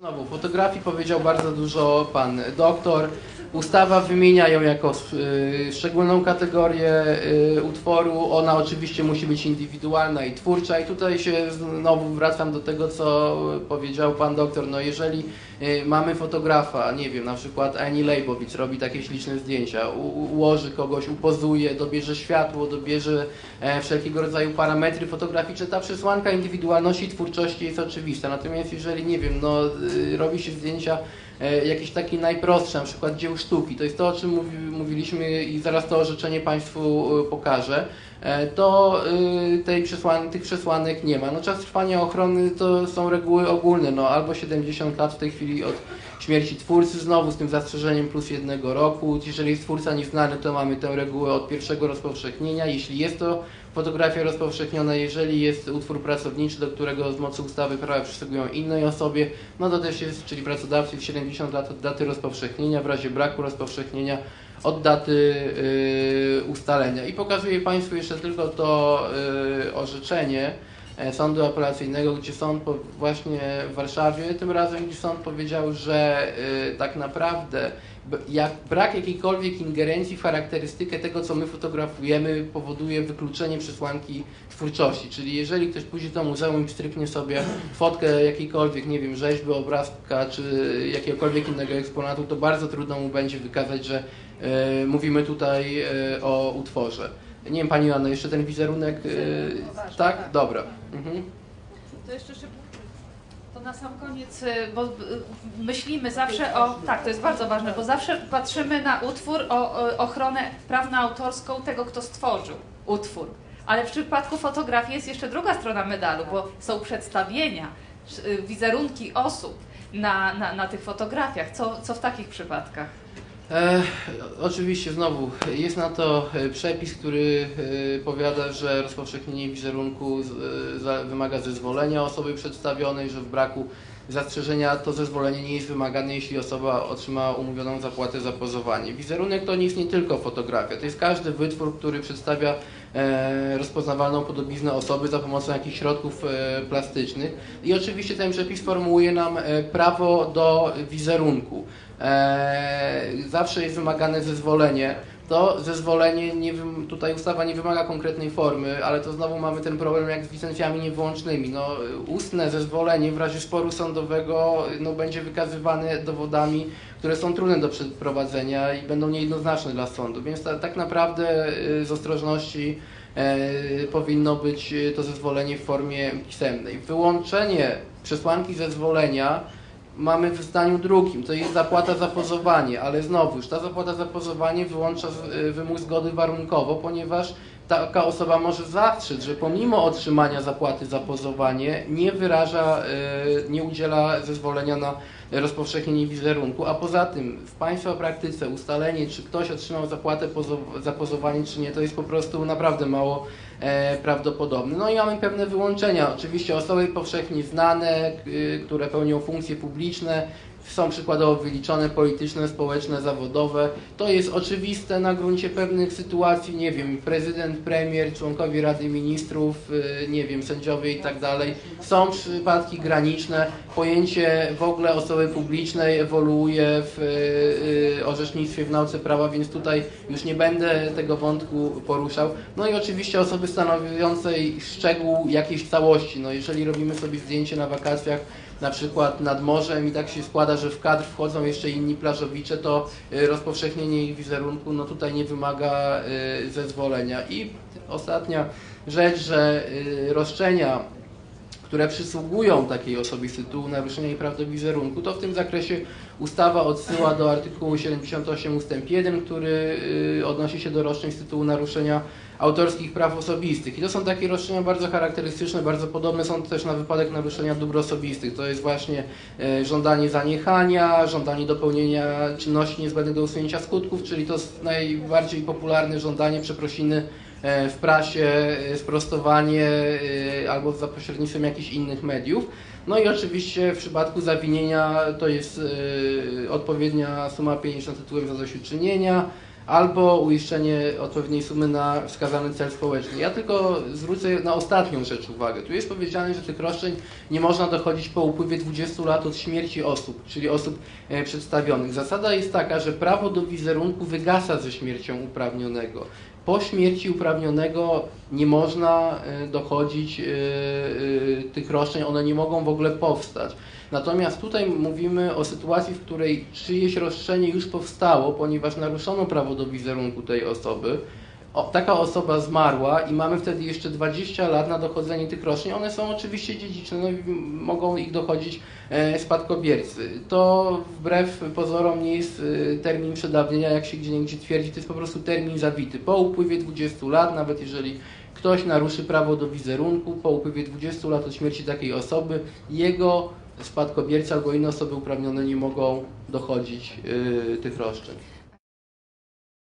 Znowu, fotografii powiedział bardzo dużo pan doktor. Ustawa wymienia ją jako y, szczególną kategorię y, utworu. Ona oczywiście musi być indywidualna i twórcza. I tutaj się znowu wracam do tego, co powiedział pan doktor. No jeżeli y, mamy fotografa, nie wiem, na przykład Annie Leibowitz robi takie śliczne zdjęcia, u, ułoży kogoś, upozuje, dobierze światło, dobierze e, wszelkiego rodzaju parametry fotograficzne, ta przesłanka indywidualności i twórczości jest oczywista. Natomiast jeżeli, nie wiem, no, robi się zdjęcia e, jakieś takie najprostsze, na przykład dzieł sztuki, to jest to, o czym mówi, mówiliśmy i zaraz to orzeczenie Państwu e, pokażę, to y, tej przesłan tych przesłanek nie ma. No, czas trwania ochrony to są reguły ogólne, no, albo 70 lat w tej chwili od śmierci twórcy, znowu z tym zastrzeżeniem plus jednego roku. Jeżeli jest twórca nieznany, to mamy tę regułę od pierwszego rozpowszechnienia. Jeśli jest to fotografia rozpowszechniona, jeżeli jest utwór pracowniczy, do którego z mocy ustawy prawa przysługują innej osobie, no to też jest, czyli pracodawcy w 70 lat od daty rozpowszechnienia, w razie braku rozpowszechnienia od daty yy, ustalenia. I pokazuję Państwu jeszcze tylko to yy, orzeczenie Sądu Apelacyjnego, gdzie sąd właśnie w Warszawie, tym razem gdzie sąd powiedział, że yy, tak naprawdę jak brak jakiejkolwiek ingerencji w charakterystykę tego, co my fotografujemy, powoduje wykluczenie przesłanki twórczości. Czyli jeżeli ktoś pójdzie do muzeum i stryknie sobie fotkę jakiejkolwiek, nie wiem, rzeźby, obrazka czy jakiegokolwiek innego eksponatu, to bardzo trudno mu będzie wykazać, że e, mówimy tutaj e, o utworze. Nie wiem, Pani Joanno, jeszcze ten wizerunek, e, tak? Dobra. Mhm. To jeszcze szybko. To na sam koniec, y, bo y, myślimy zawsze o. Tak, to jest bardzo ważne, bo zawsze patrzymy na utwór, o, ochronę prawno-autorską tego, kto stworzył utwór. Ale w przypadku fotografii jest jeszcze druga strona medalu, bo są przedstawienia, y, wizerunki osób na, na, na tych fotografiach. Co, co w takich przypadkach? E, oczywiście znowu jest na to e, przepis, który e, powiada, że rozpowszechnienie wizerunku z, e, wymaga zezwolenia osoby przedstawionej, że w braku zastrzeżenia to zezwolenie nie jest wymagane, jeśli osoba otrzymała umówioną zapłatę za pozowanie. Wizerunek to nie jest nie tylko fotografia, to jest każdy wytwór, który przedstawia e, rozpoznawalną podobiznę osoby za pomocą jakichś środków e, plastycznych. I oczywiście ten przepis formułuje nam e, prawo do wizerunku. E, zawsze jest wymagane zezwolenie. To zezwolenie, nie, tutaj ustawa nie wymaga konkretnej formy, ale to znowu mamy ten problem jak z licencjami niewyłącznymi. No, ustne zezwolenie w razie sporu sądowego no, będzie wykazywane dowodami, które są trudne do przeprowadzenia i będą niejednoznaczne dla sądu. Więc ta, tak naprawdę y, z ostrożności e, powinno być y, to zezwolenie w formie pisemnej. Wyłączenie przesłanki zezwolenia mamy w zdaniu drugim, to jest zapłata za pozowanie, ale znowuż ta zapłata za pozowanie wyłącza y, wymóg zgody warunkowo, ponieważ taka osoba może zastrzec, że pomimo otrzymania zapłaty za pozowanie nie wyraża, y, nie udziela zezwolenia na rozpowszechnienie wizerunku, a poza tym w Państwa praktyce ustalenie, czy ktoś otrzymał zapłatę za pozowanie, czy nie, to jest po prostu naprawdę mało e, prawdopodobne. No i mamy pewne wyłączenia. Oczywiście osoby powszechnie znane, y, które pełnią funkcje publiczne, są przykładowo wyliczone polityczne, społeczne, zawodowe. To jest oczywiste na gruncie pewnych sytuacji, nie wiem, prezydent, premier, członkowie Rady Ministrów, y, nie wiem, sędziowie i tak dalej. Są przypadki graniczne. Pojęcie w ogóle osoby publicznej ewoluuje w y, y, orzecznictwie w nauce prawa, więc tutaj już nie będę tego wątku poruszał. No i oczywiście osoby stanowiącej szczegół jakiejś całości. No jeżeli robimy sobie zdjęcie na wakacjach, na przykład nad morzem i tak się składa, że w kadr wchodzą jeszcze inni plażowicze, to y, rozpowszechnienie ich wizerunku no tutaj nie wymaga y, zezwolenia. I ostatnia rzecz, że y, roszczenia które przysługują takiej osobie z tytułu naruszenia jej praw do wizerunku, to w tym zakresie ustawa odsyła do artykułu 78 ust. 1, który y, odnosi się do roszczeń z tytułu naruszenia autorskich praw osobistych. I to są takie roszczenia bardzo charakterystyczne, bardzo podobne są też na wypadek naruszenia dóbr osobistych. To jest właśnie e, żądanie zaniechania, żądanie dopełnienia czynności niezbędnych do usunięcia skutków, czyli to najbardziej popularne żądanie przeprosiny w prasie, e, sprostowanie e, albo za pośrednictwem jakichś innych mediów. No i oczywiście w przypadku zawinienia to jest e, odpowiednia suma pieniężna tytułem zadośćuczynienia. Albo uiszczenie odpowiedniej sumy na wskazany cel społeczny. Ja tylko zwrócę na ostatnią rzecz uwagę. Tu jest powiedziane, że tych roszczeń nie można dochodzić po upływie 20 lat od śmierci osób, czyli osób e, przedstawionych. Zasada jest taka, że prawo do wizerunku wygasa ze śmiercią uprawnionego. Po śmierci uprawnionego nie można e, dochodzić e, tych roszczeń, one nie mogą w ogóle powstać. Natomiast tutaj mówimy o sytuacji, w której czyjeś roszczenie już powstało, ponieważ naruszono prawo do wizerunku tej osoby. O, taka osoba zmarła i mamy wtedy jeszcze 20 lat na dochodzenie tych roszczeń. One są oczywiście dziedziczne, no mogą ich dochodzić e, spadkobiercy. To wbrew pozorom nie jest e, termin przedawnienia, jak się gdzie twierdzi, to jest po prostu termin zawity. Po upływie 20 lat, nawet jeżeli ktoś naruszy prawo do wizerunku, po upływie 20 lat od śmierci takiej osoby, jego spadkobiercy albo inne osoby uprawnione nie mogą dochodzić e, tych roszczeń.